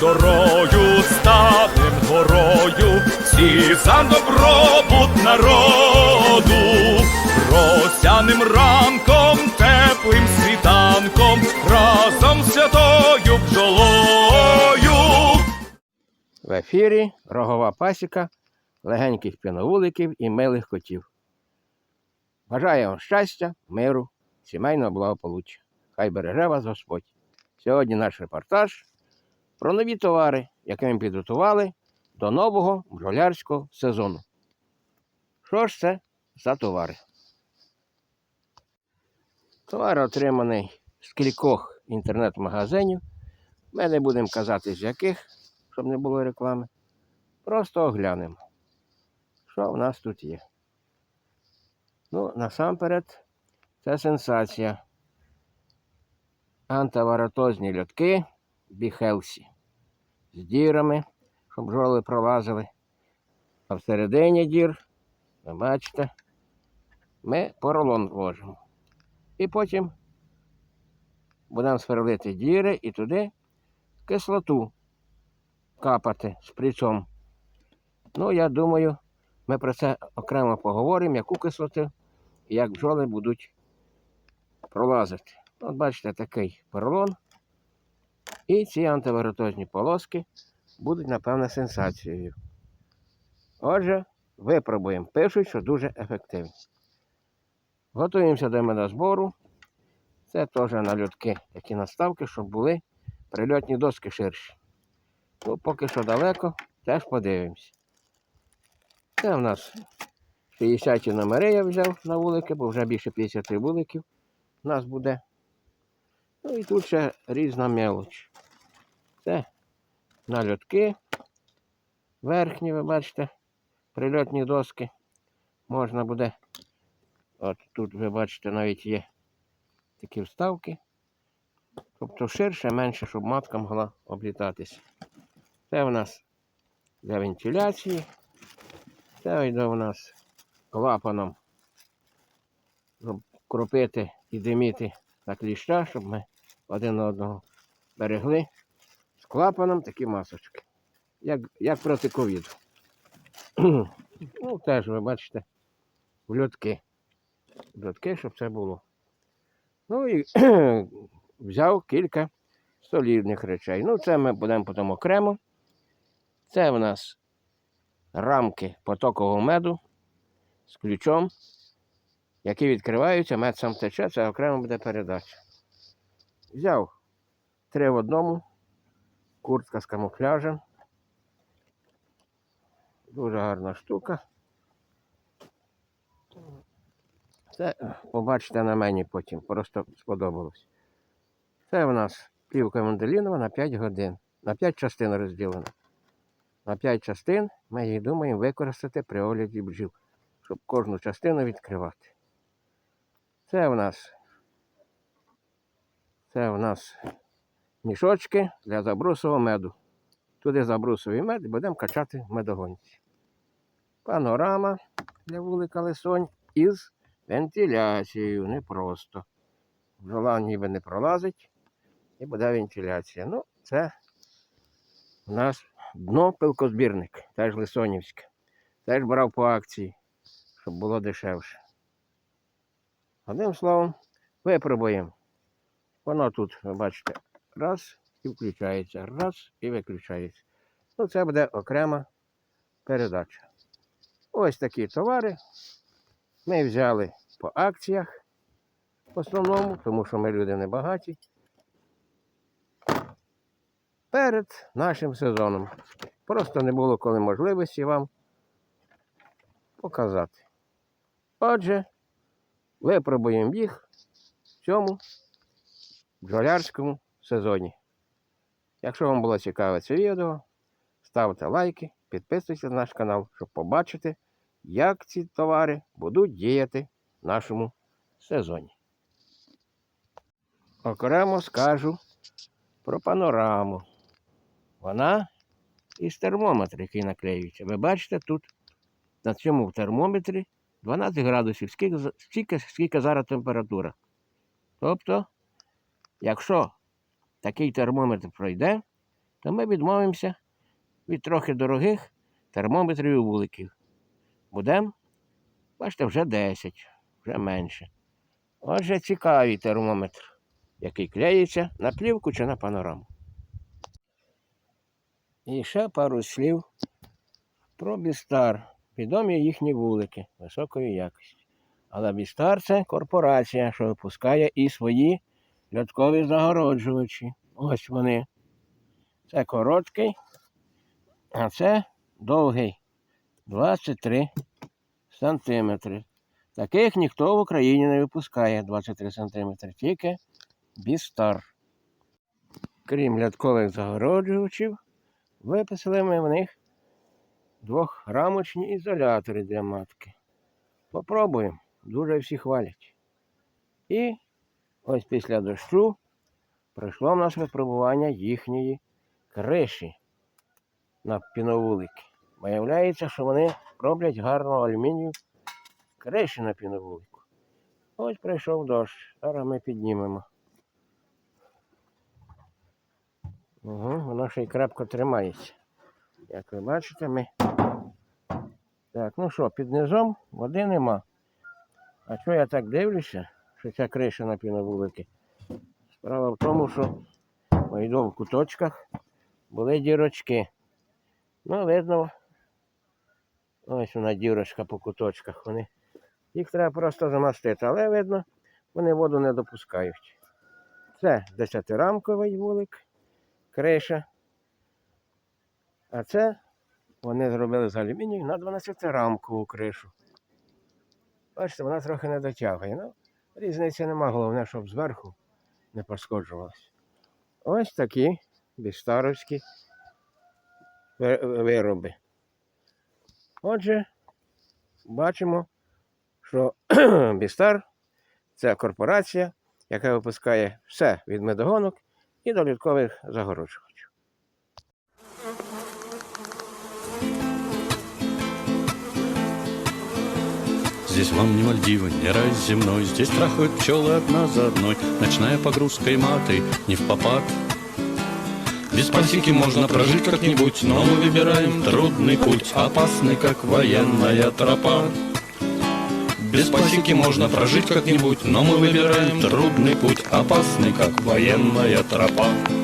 дорою станем горою, всі за добробут народу, росяним ранком, теплим світанком, разом святою бджолою. В ефірі рогова пасіка легеньких піновуликів і милих котів. Бажаю вам щастя, миру, сімейного благополуччя. Хай береже вас Господь. Сьогодні наш репортаж про нові товари, які ми підготували до нового бджолярського сезону. Що ж це за товари? Товар отриманий з кількох інтернет-магазинів. Ми не будемо казати, з яких, щоб не було реклами. Просто оглянемо, що в нас тут є. Ну, насамперед, це сенсація. Антиваратозні льотки Біхелсі з дірами, щоб бджоли пролазили. А всередині дір, ви бачите, ми поролон вложимо. І потім будемо сверлити діри і туди кислоту капати з шприцом. Ну, я думаю, ми про це окремо поговоримо, яку кислоту і як бджоли будуть пролазити. От бачите, такий поролон. І ці антивиротозні полоски будуть, напевно, сенсацією. Отже, випробуємо. Пишуть, що дуже ефективні. Готуємося до медозбору. Це теж нальотки, такі наставки, щоб були прильотні доски ширші. Ну, поки що далеко, теж подивимось. Це в нас 60 номери я взяв на вулики, бо вже більше 50 вуликів у нас буде. Ну і тут ще різна мелоч. Це нальотки. Верхні, ви бачите, прильотні доски. Можна буде. От тут ви бачите, навіть є такі вставки. Тобто ширше, менше, щоб матка могла облітатися. Це в нас для вентиляції. Це йде у нас клапаном, щоб кропити і диміти на кліща, щоб ми один одного берегли. Клапаном такі масочки. Як, як проти ковіду. ну, теж ви бачите, в льотки. В льотки, щоб це було. Ну і взяв кілька солідних речей. Ну, це ми будемо потім окремо. Це в нас рамки потокового меду з ключом, які відкриваються, мед сам тече, це окремо буде передача. Взяв три в одному, куртка з камуфляжем. Дуже гарна штука. Це побачите на мені потім, просто сподобалось. Це в нас плівка манделінова на 5 годин. На 5 частин розділена. На 5 частин ми її думаємо використати при огляді бджіл, щоб кожну частину відкривати. Це в нас це в нас мішочки для забрусового меду. Туди забрусовий мед і будемо качати медогонці. Панорама для вулика Лисонь із вентиляцією. Не просто. Бджола ніби не пролазить і буде вентиляція. Ну, це у нас дно пилкозбірник, теж Лисонівське. Теж брав по акції, щоб було дешевше. Одним словом, випробуємо. Воно тут, бачите, раз і включається, раз і виключається. Ну, це буде окрема передача. Ось такі товари. Ми взяли по акціях в основному, тому що ми люди небагаті. Перед нашим сезоном. Просто не було коли можливості вам показати. Отже, випробуємо їх в цьому бджолярському сезоні. Якщо вам було цікаве це відео, ставте лайки, підписуйтесь на наш канал, щоб побачити, як ці товари будуть діяти в нашому сезоні. Окремо скажу про панораму. Вона із термометра, який наклеюється. Ви бачите, тут на цьому термометрі 12 градусів, скільки, скільки, скільки зараз температура. Тобто, якщо такий термометр пройде, то ми відмовимося від трохи дорогих термометрів і вуликів. Будемо, бачите, вже 10, вже менше. Отже, цікавий термометр, який клеїться на плівку чи на панораму. І ще пару слів про Бістар. Відомі їхні вулики високої якості. Але Бістар це корпорація, що випускає і свої льоткові загороджувачі. Ось вони. Це короткий, а це довгий 23 сантиметри. Таких ніхто в Україні не випускає 23 сантиметри, тільки Бістар. Крім ляткових загороджувачів, виписали ми в них двохрамочні ізолятори для матки. Попробуємо, дуже всі хвалять. І ось після дощу пройшло в нас випробування їхньої криші на піновулики. Виявляється, що вони роблять гарну алюмінію криші на піновулику. Ось прийшов дощ. Зараз ми піднімемо. Угу, воно ще й крепко тримається. Як ви бачите, ми. Так, ну що, під низом води нема. А що я так дивлюся, що ця криша на піновулики? Справа в тому, що йду в куточках були дірочки. Ну, видно, ось вона дірочка по куточках. Вони. Їх треба просто замастити, але видно, вони воду не допускають. Це 10-рамковий вулик, криша. А це вони зробили з алюмінію на 12-рамкову кришу. Бачите, вона трохи не дотягує. Ну, різниці нема, головне, щоб зверху не пошкоджувалося. Ось такі бістаровські вироби. Отже, бачимо, що Бістар це корпорація, яка випускає все від медогонок і до літкових загороджувачів. Здесь вам не Мальдивы, не рай земной. Здесь трахают пчелы одна за одной Ночная погрузка и маты не в попад. Без пасеки можно прожить как-нибудь Но мы выбираем трудный путь Опасный, как военная тропа. Без пасеки можно прожить как-нибудь, но мы выбираем трудный путь, опасный, как военная тропа.